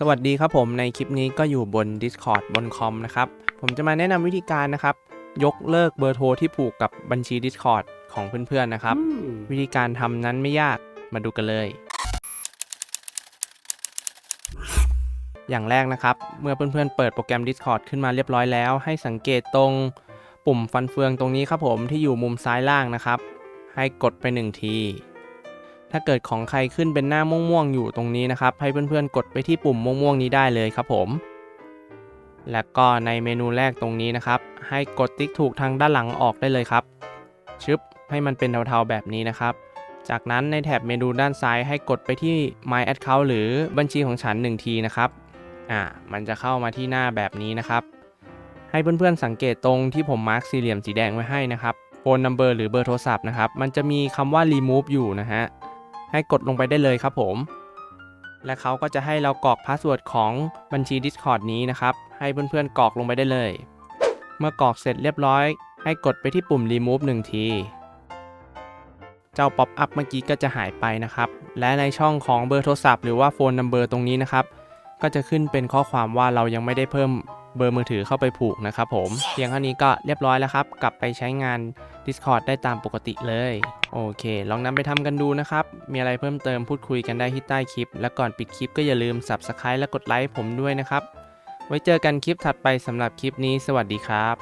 สวัสดีครับผมในคลิปนี้ก็อยู่บน Discord บนคอมนะครับ ผมจะมาแนะนำวิธีการนะครับ ยกเลิกเบอร์โทรที่ผูกกับบัญชี Discord ของเพื่อนๆนะครับ วิธีการทำนั้นไม่ยากมาดูกันเลย อย่างแรกนะครับ เมื่อเพื่อนๆเปิดโปรแกรม Discord ขึ้นมาเรียบร้อยแล้ว ให้สังเกตตรงปุ่มฟันเฟืองตรงนี้ครับผมที่อยู่มุมซ้ายล่างนะครับ ให้กดไปหนึ่งที ถ้าเกิดของใครขึ้นเป็นหน้าม่วงๆอยู่ตรงนี้นะครับ ให้เพื่อนๆกดไปที่ปุ่มม่วงๆนี้ได้เลยครับผม แล้วก็ในเมนูแรกตรงนี้นะครับ ให้กดติ๊กถูกทางด้านหลังออกได้เลยครับ ชึบให้มันเป็นเทาๆแบบนี้นะครับ จากนั้นในแถบเมนูด้านซ้ายให้กดไปที่ My Account หรือบัญชีของฉัน 1 ทีนะครับอ่ามันจะเข้ามาที่หน้าแบบนี้นะครับ ให้เพื่อนๆสังเกตตรงที่ผมมาร์คสี่เหลี่ยมสีแดงไว้ให้นะครับโฟนนัมเบอร์หรือเบอร์โทรศัพท์นะครับมันจะมีคำว่า remove อยู่นะฮะ ให้กดลงไปได้เลยครับผม และเขาก็จะให้เรากรอกพาสเวิร์ดของบัญชี Discord นี้นะครับ ให้เพื่อนๆกรอกลงไปได้เลย เมื่อกรอกเสร็จเรียบร้อย ให้กดไปที่ปุ่ม remove 1 ที เจ้าป๊อปอัพเมื่อกี้ก็จะหายไปนะครับ และในช่องของเบอร์โทรศัพท์หรือว่าโฟนนัมเบอร์ตรงนี้นะครับ ก็จะขึ้นเป็นข้อความว่าเรายังไม่ได้เพิ่มเบอร์มือถือเข้าไปผูกนะครับผม เพียงเท่านี้ก็เรียบร้อยแล้วครับ กลับไปใช้งาน Discord ได้ตามปกติเลย โอเค ลองนำไปทำกันดูนะครับ มีอะไรเพิ่มเติมพูดคุยกันได้ที่ใต้คลิป และก่อนปิดคลิปก็อย่าลืม Subscribe และกดไลค์ผมด้วยนะครับ ไว้เจอกันคลิปถัดไปสำหรับคลิปนี้ สวัสดีครับ